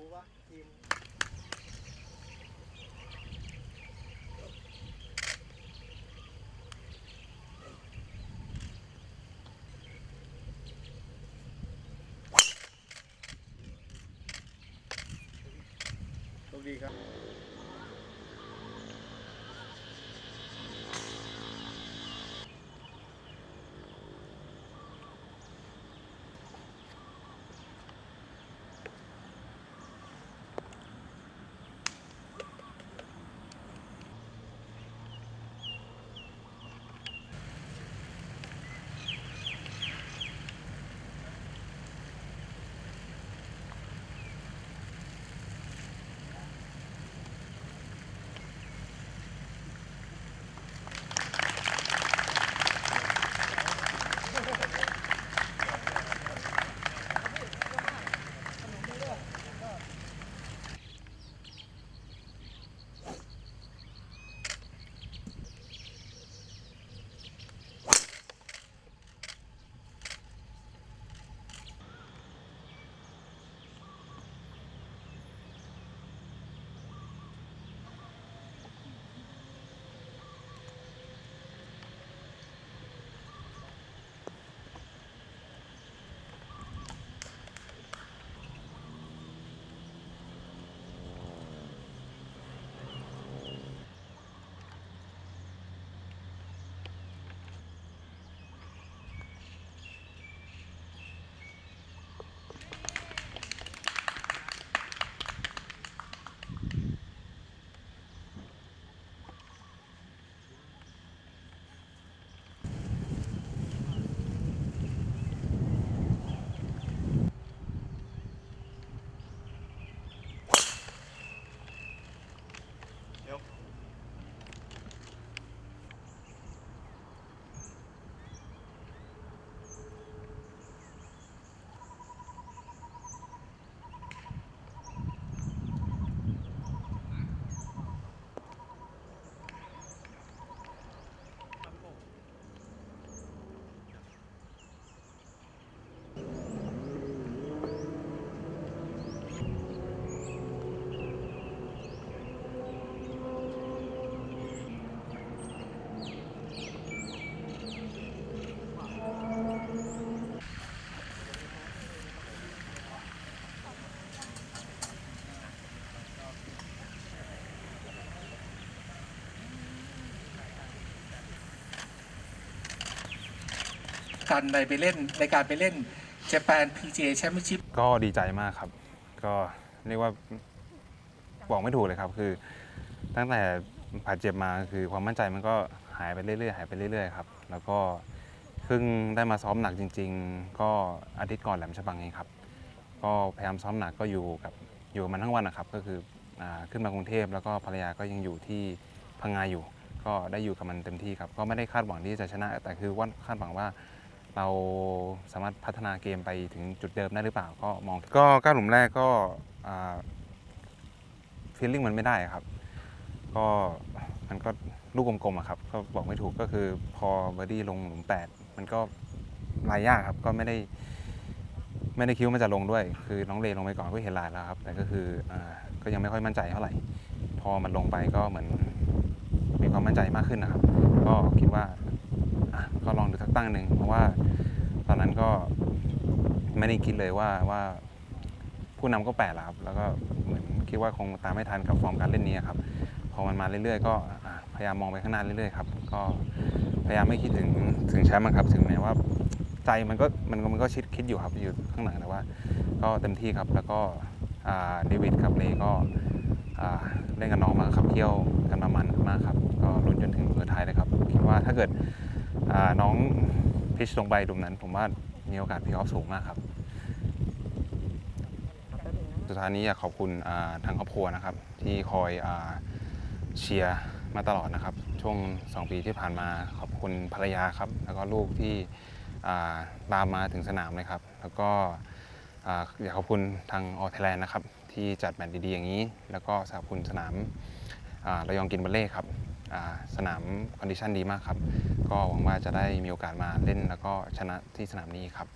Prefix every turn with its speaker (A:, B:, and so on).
A: รู้ว่าทีมโชคดีครับ
B: กันในไปเล่นในการไปเล่น Japan PGA Championship
C: ก็ดีใจมากครับ ก็เรียกว่าบอกไม่ถูกเลยครับคือ ตั้งแต่ผ่าเจ็บมาคือความมั่นใจมันก็หายไปเรื่อยๆหายไปเรื่อยๆครับแล้วก็เพิ่งได้มาซ้อมหนักจริง ๆ ก็อาทิตย์ก่อนแหลมฉบังเองครับ ก็พยายามซ้อมหนักก็อยู่กับอยู่มันทั้งวันนะครับ ก็คืออขึ้นมากรุงเทพแล้วก็ภรรยาก็ยังอยู่ที่พังงาอยู่ ก็ได้อยู่กับมันเต็มที่ครับ ก็ไม่ได้คาดหวังที่จะชนะ แต่คือว่าคาดหวังว่า เราสามารถพัฒนาเกมไปถึงจุดเดิมได้หรือเปล่าก็มองก็ก้าวหลุมแรกก็ฟีลลิ่งมันไม่ได้ครับ ก็มันก็ลูกกลมๆอะครับ ก็บอกไม่ถูกก็คือพอเบอร์ดี้ลงหลุม 8 มันก็ลายยากครับ ก็ไม่ได้ ไม่ได้คิดว่ามันจะลงด้วย คือน้องเลลงไปก่อนก็เห็นลายแล้วครับ แต่ก็คืออก็ยังไม่ค่อยมั่นใจเท่าไหร่ พอมันลงไปก็เหมือนมีความมั่นใจมากขึ้นนะครับ ก็คิดว่า ก็ลองดูสักตั้งหนึ่งเพราะว่าตอนนั้นก็ไม่ได้คิดเลยว่าว่าผู้นำก็แปลกครับ แล้วก็เหมือนคิดว่าคงตามไม่ทันกับฟอร์มการเล่นนี้ครับ พอมันมาเรื่อยๆ ก็พยายามมองไปข้างหน้าเรื่อยๆครับ ก็พยายามไม่คิดถึงถึงแชมป์ครับ ถึงแม้ว่าใจมันก็มันก็มันก็คิดคิดอยู่ครับอยู่ข้างหลังแต่ว่า ก็เต็มที่ครับ แล้วก็เดวิดกับเลก็เล่นกับน้องมาขับเคี่ยวกันมามันมากครับ ก็ลุ้นจนถึงสุดท้ายเลยครับ คิดว่าถ้าเกิด น้องพิชลงไปตรงนั้น ผมว่ามีโอกาสพลิกออฟสูงมากครับ สุดท้ายนี้อยากขอบคุณทางครอบครัวนะครับ ที่คอยอเชียร์มาตลอดนะครับ ช่วง 2 ปีที่ผ่านมาขอบคุณภรรยาครับ แล้วก็ลูกที่ตามมาถึงสนามเลยครับ แล้วก็อยากขอบคุณทางออ t ท a แลนด์นะครับ ที่จัดแมตช์ดีๆอย่างนี้ แล้วก็ขอบคุณสนามอ่าระยองกินบัลเล่ครับ สนามคอนดิชันดีมากครับ ก็หวังว่าจะได้มีโอกาสมาเล่นแล้วก็ชนะที่สนามนี้ครับ